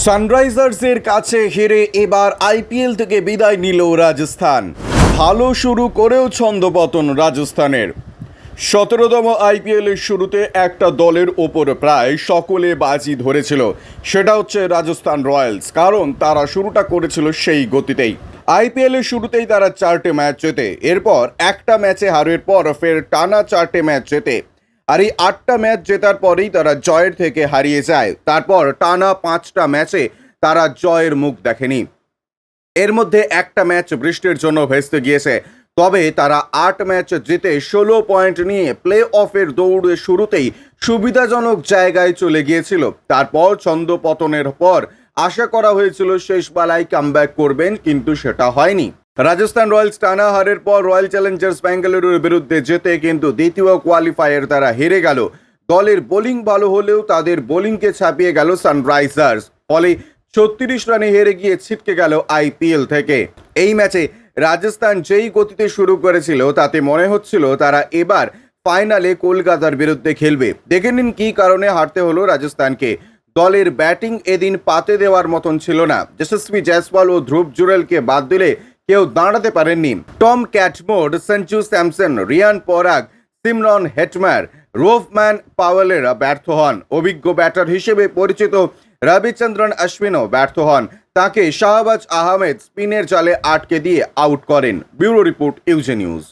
সানরাইজার্সের কাছে হেরে এবার আইপিএল থেকে বিদায় নিল রাজস্থান। ভালো শুরু করেও ছন্দপতন রাজস্থানের। সতেরোতম আইপিএলের শুরুতে একটা দলের ওপর প্রায় সকলে বাজি ধরেছিল। সেটা হচ্ছে রাজস্থান রয়্যালস, কারণ তারা শুরুটা করেছিল সেই গতিতেই। আইপিএলের শুরুতেই তারা চারটে ম্যাচ জেতে, এরপর একটা ম্যাচে হারের পর ফের টানা চারটে ম্যাচ জেতে। আর এই আটটা ম্যাচ জেতার পরেই তারা জয়ের থেকে হারিয়ে যায়। তারপর টানা পাঁচটা ম্যাচে তারা জয়ের মুখ দেখেনি। এর মধ্যে একটা ম্যাচ বৃষ্টির জন্য ভেস্তে গিয়েছে। তবে তারা আট ম্যাচ জিতে ষোলো পয়েন্ট নিয়ে প্লে অফের দৌড়ে শুরুতেই সুবিধাজনক জায়গায় চলে গিয়েছিল। তারপর ছন্দপতনের পর আশা করা হয়েছিল শেষ বেলায় কামব্যাক করবেন, কিন্তু সেটা হয়নি। রাজস্থান রয়্যালস টানা হারের পর রয়্যাল চ্যালেঞ্জার্স বেঙ্গালুরুর বিরুদ্ধে যেতে কিন্তু দ্বিতীয় কোয়ালিফায়ার তারা হেরে গেল। দলের বোলিং ভালো হলেও তাদের বোলিংকে ছাপিয়ে গেল সানরাইজার্স ফলে ছত্রিশ রানে হেরে গিয়ে ছিটকে গেল আইপিএল থেকে। এই ম্যাচে রাজস্থান যেই গতিতে শুরু করেছিল, তাতে মনে হচ্ছিল তারা এবার ফাইনালে কলকাতার বিরুদ্ধে খেলবে। দেখে নিন কী কারণে হারতে হলো রাজস্থানকে। দলের ব্যাটিং এদিন পাতে দেওয়ার মতন ছিল না। যশস্বী জয়সওয়াল ও ধ্রুব জুরেলকে বাদ দিলে কেউ দাঁড়াতে পারেননি। Tom Cadmore Sanju Samson, Riyan Parag, Shimron Hetmyer, Rovman পাওয়েলেরা ব্যর্থ হন। অভিজ্ঞ ব্যাটার হিসেবে পরিচিত রবিচন্দ্রন অশ্বিনও ব্যর্থ হন। তাকে শাহবাজ আহমেদ স্পিনের জালে আটকে দিয়ে আউট করেন। Bureau report UJ news.